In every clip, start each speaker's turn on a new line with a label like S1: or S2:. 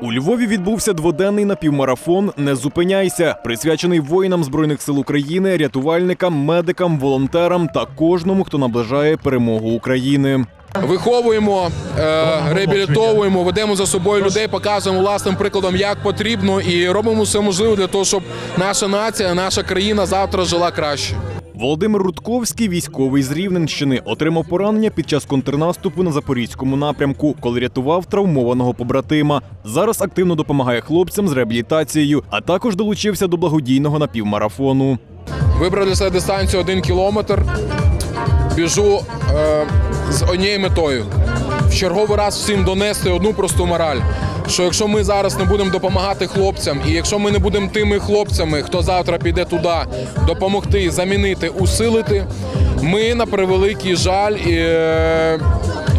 S1: У Львові відбувся дводенний напівмарафон Не зупиняйся, присвячений воїнам збройних сил України, рятувальникам, медикам, волонтерам та кожному, хто наближає перемогу України.
S2: Виховуємо, е, реабілітовуємо, ведемо за собою людей, показуємо власним прикладом, як потрібно, і робимо все можливе для того, щоб наша нація, наша країна завтра жила краще.
S1: Володимир Рудковський, військовий з Рівненщини, отримав поранення під час контрнаступу на запорізькому напрямку, коли рятував травмованого побратима. Зараз активно допомагає хлопцям з реабілітацією, а також долучився до благодійного напівмарафону.
S2: Вибрав для себе дистанцію один кілометр. Біжу е, з однією метою. В черговий раз всім донести одну просту мораль. Що якщо ми зараз не будемо допомагати хлопцям, і якщо ми не будемо тими хлопцями, хто завтра піде туди, допомогти, замінити, усилити, ми на превеликий жаль е,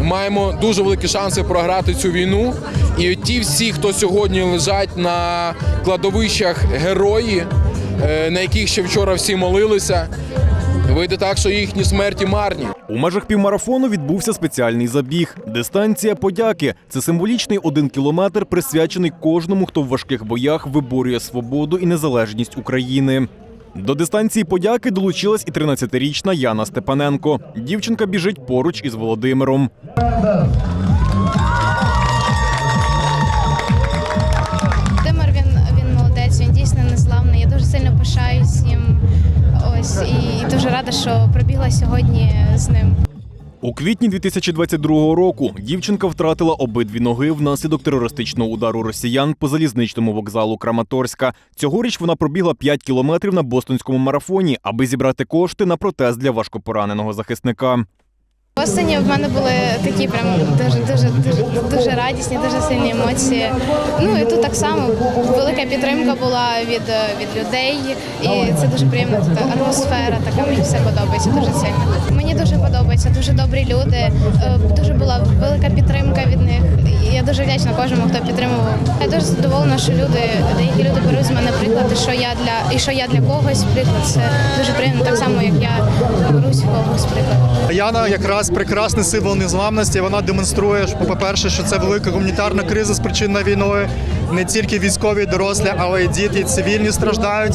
S2: маємо дуже великі шанси програти цю війну. І ті всі, хто сьогодні лежать на кладовищах герої, е, на яких ще вчора всі молилися. Вийде так, що їхні смерті марні.
S1: У межах півмарафону відбувся спеціальний забіг. Дистанція подяки це символічний один кілометр, присвячений кожному, хто в важких боях виборює свободу і незалежність України. До дистанції подяки долучилась і 13-річна Яна Степаненко. Дівчинка біжить поруч із Володимиром.
S3: Рада, що пробігла сьогодні з ним.
S1: У квітні 2022 року дівчинка втратила обидві ноги внаслідок терористичного удару росіян по залізничному вокзалу Краматорська. Цьогоріч вона пробігла 5 кілометрів на бостонському марафоні, аби зібрати кошти на протез для важкопораненого захисника.
S3: Осені в мене були такі прям дуже дуже дуже дуже радісні, дуже сильні емоції. Ну і тут так само велика підтримка була від, від людей, і це дуже приємна атмосфера. Така мені все подобається дуже сильно. Мені дуже подобається, дуже добрі люди. е, Дуже була велика підтримка дуже вдячна кожному, хто підтримував. Я дуже задоволена, що люди, деякі люди беруть з мене приклад, і що я для і що я для когось приклад. Це дуже приємно, так само як я берусь когось приклад.
S4: Яна якраз прекрасний символ незламності. Вона демонструє, що, по-перше, що це велика гуманітарна криза спричинена війною. Не тільки військові, дорослі, але й діти, і цивільні страждають.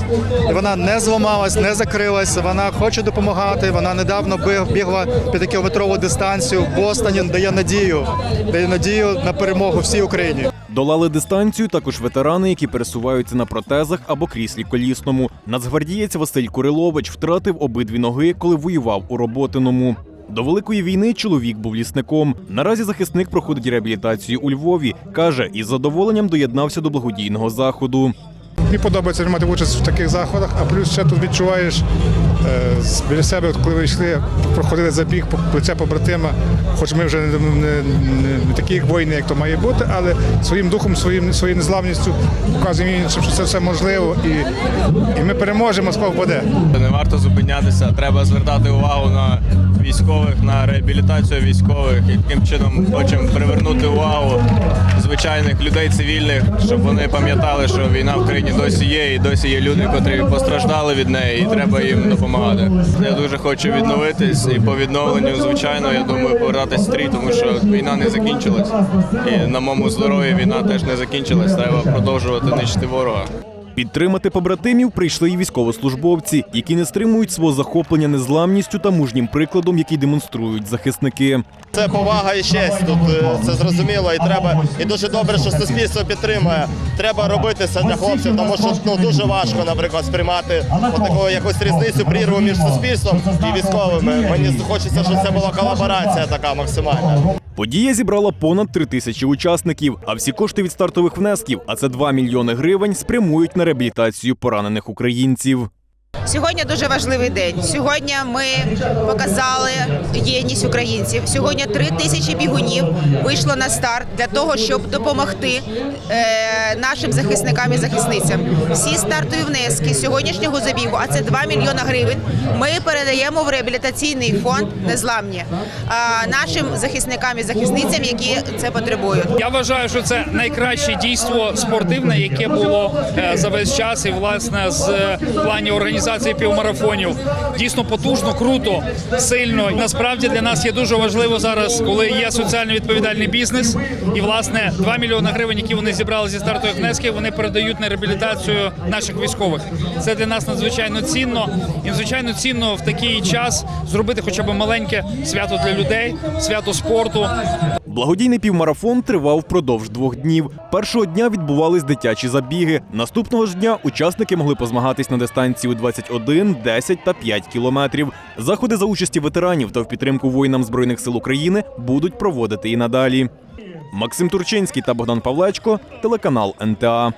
S4: І вона не зламалась, не закрилась. Вона хоче допомагати. Вона недавно бі- бігла п'ятикілометрову дистанцію в Бостоні. Дає надію, дає надію на перемогу всій Україні.
S1: Долали дистанцію також ветерани, які пересуваються на протезах або кріслі колісному. Нацгвардієць Василь Курилович втратив обидві ноги, коли воював у роботиному. До великої війни чоловік був лісником. Наразі захисник проходить реабілітацію у Львові. каже, із задоволенням доєднався до благодійного заходу.
S5: Мені подобається приймати участь в таких заходах, а плюс ще тут відчуваєш біля себе, коли ви йшли, проходили забіг плече побратима. Хоч ми вже не, не, не, такі як воїни, як то має бути, але своїм духом, своїм, своєю незламністю показуємо іншим, що це все можливо, і, і ми переможемо, Москва впаде.
S6: Не варто зупинятися, треба звертати увагу на військових, на реабілітацію військових. І таким чином хочемо привернути увагу звичайних людей цивільних, щоб вони пам'ятали, що війна в країні досі є, і досі є люди, котрі постраждали від неї, і треба їм допомагати. Я дуже хочу відновитись, і по відновленню, звичайно, я думаю, повертатись в стрій, тому що війна не закінчилась. І на моєму здоров'ї війна теж не закінчилась. Треба продовжувати нищити ворога.
S1: Підтримати побратимів прийшли й військовослужбовці, які не стримують свого захоплення незламністю та мужнім прикладом, який демонструють захисники.
S7: Це повага і честь. Тут е, це зрозуміло, і треба. І дуже добре, що суспільство підтримує. Треба робити це для хлопців, тому що ну дуже важко, наприклад, сприймати таку якусь різницю прірву між суспільством і військовими. Мені хочеться, щоб це була колаборація така максимальна.
S1: Подія зібрала понад три тисячі учасників, а всі кошти від стартових внесків, а це 2 мільйони гривень, спрямують на реабілітацію поранених українців.
S8: Сьогодні дуже важливий день. Сьогодні ми показали єдність українців. Сьогодні три тисячі бігунів вийшло на старт для того, щоб допомогти е, нашим захисникам і захисницям. Всі стартові внески сьогоднішнього забігу, а це 2 мільйона гривень. Ми передаємо в реабілітаційний фонд незламні а, нашим захисникам і захисницям, які це потребують.
S9: Я вважаю, що це найкраще дійство спортивне, яке було е, за весь час, і власне з е, плані організації організації півмарафонів. Дійсно потужно, круто, сильно. І насправді для нас є дуже важливо зараз, коли є соціально відповідальний бізнес. І власне 2 мільйони гривень, які вони зібрали зі стартових внесків, вони передають на реабілітацію наших військових. Це для нас надзвичайно цінно. І надзвичайно цінно в такий час зробити хоча б маленьке свято для людей, свято спорту.
S1: Благодійний півмарафон тривав впродовж двох днів. Першого дня відбувались дитячі забіги. Наступного ж дня учасники могли позмагатись на дистанції у 21, 10 та 5 кілометрів. Заходи за участі ветеранів та в підтримку воїнам Збройних сил України будуть проводити і надалі. Максим Турчинський та Богдан Павлечко, телеканал НТА.